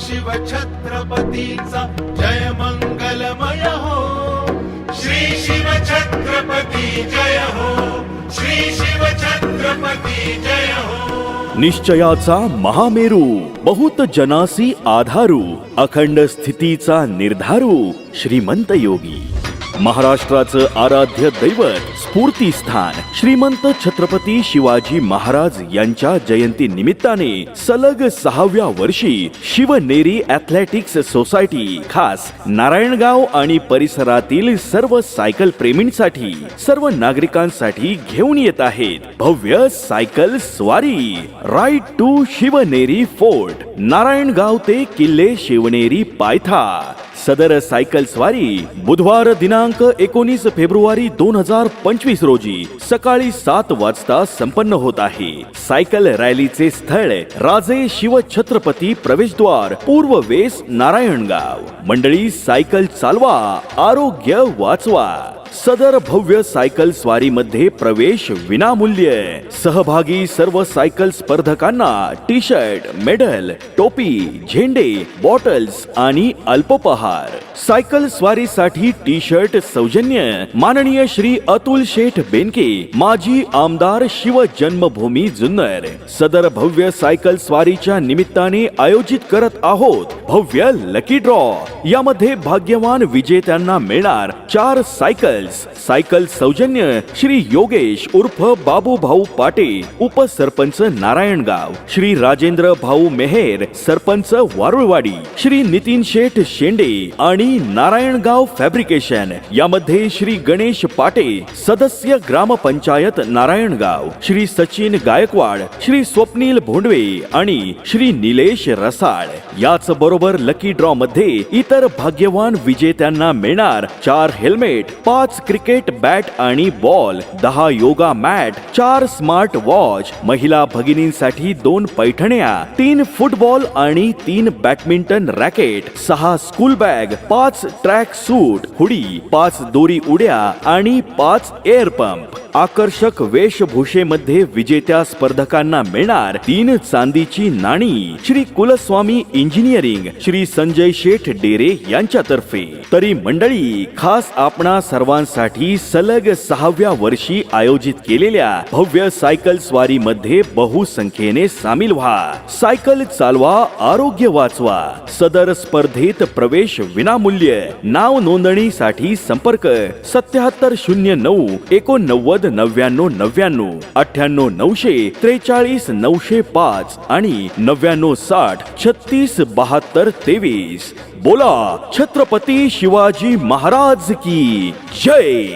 शिव छत्रपतीचा जय मंगलमय हो. श्री शिव छत्रपती जय हो. श्री शिव छत्रपती जय हो. निश्चयाचा महामेरू बहुत जनासी आधारू अखंड स्थितीचा निर्धारू श्रीमंत योगी. महाराष्ट्राचं आराध्य दैवत स्फूर्तीस्थान श्रीमंत छत्रपती शिवाजी महाराज यांच्या जयंती निमित्ताने सलग सहाव्या वर्षी शिवनेरी ॲथलेटिक्स सोसायटी खास नारायणगाव आणि परिसरातील सर्व सायकल प्रेमींसाठी सर्व नागरिकांसाठी घेऊन येत आहेत भव्य cycle sorry. Ride to Shivneri fort Narayangaon ते किल्ले शिवनेरी पायथा. सदर सायकल स्वारी बुधवार दिना दिनांक एकोणीस फेब्रुवारी दोन हजार पंचवीस रोजी सकाळी सात वाजता संपन्न होत आहे. सायकल रॅलीचे स्थळ राजे शिव छत्रपती प्रवेशद्वार पूर्व वेस नारायणगाव. मंडळी सायकल चालवा आरोग्य वाचवा. सदर भव्य सायकल स्वारीमध्ये प्रवेश विनामूल्य. सहभागी सर्व सायकल स्पर्धकांना टी शर्ट मेडल टोपी झेंडे बॉटल्स आणि अल्पोपहार. सायकल स्वारीसाठी टी शर्ट सौजन्य. माननीय श्री अतुल शेठ बेनके माजी आमदार शिव जन्मभूमी जुन्नर. सदर भव्य सायकल स्वारीच्या निमित्ताने आयोजित करत आहोत भव्य लकी ड्रॉ यामध्ये भाग्यवान विजेत्यांना मिळणार चार सायकल. सायकल्स सायकल सौजन्य. श्री योगेश उर्फ बाबू भाऊ पाटे उपसरपंच नारायणगाव. श्री राजेंद्र भाऊ मेहेर सरपंच वारुळवाडी. श्री नितीन शेठ शेंडे आणि नारायणगाव फॅब्रिकेशन. यामध्ये श्री गणेश पाटे सदस्य ग्रामपंचायत नारायणगाव. श्री सचिन गायकवाड श्री स्वप्नील भोंडवे आणि श्री निलेश रसाळ. याच बरोबर लकी ड्रॉ मध्ये इतर भाग्यवान विजेत्यांना मिळणार चार हेल्मेट पाच क्रिकेट बॅट आणि बॉल दहा योगा मॅट, चार स्मार्ट वॉच महिला भगिनींसाठी दोन पैठण्या, तीन फुटबॉल आणि तीन बॅडमिंटन रॅकेट सहा स्कूल बॅग पाच ट्रॅक सूट हुडी, पाच दोरी उड्या आणि पाच एअर पंप आकर्षक वेशभूषेमध्ये विजेत्या स्पर्धकांना मिळणार तीन चांदीची नाणी. श्री कुलस्वामी इंजिनिअरिंग श्री संजय शेठ डेरे यांच्यातर्फे. तरी मंडळी खास आपणा सर्वांसाठी सलग सहाव्या वर्षी आयोजित केलेल्या भव्य सायकल स्वारी मध्ये बहुसंख्येने सामील व्हा. सायकल चालवा आरोग्य वाचवा. सदर स्पर्धेत प्रवेश विनामूल्य. नाव नोंदणीसाठी संपर्क सत्याहत्तर शून्य नऊ एकोणनव्वद नव्याण्णव नव्याण्णव अठ्ठ्याण्णव नऊशे त्रेचाळीस नऊशे पाच आणि नव्याण्णव साठ छत्तीस बहात्तर तेवीस. बोला छत्रपती शिवाजी महाराज की जय!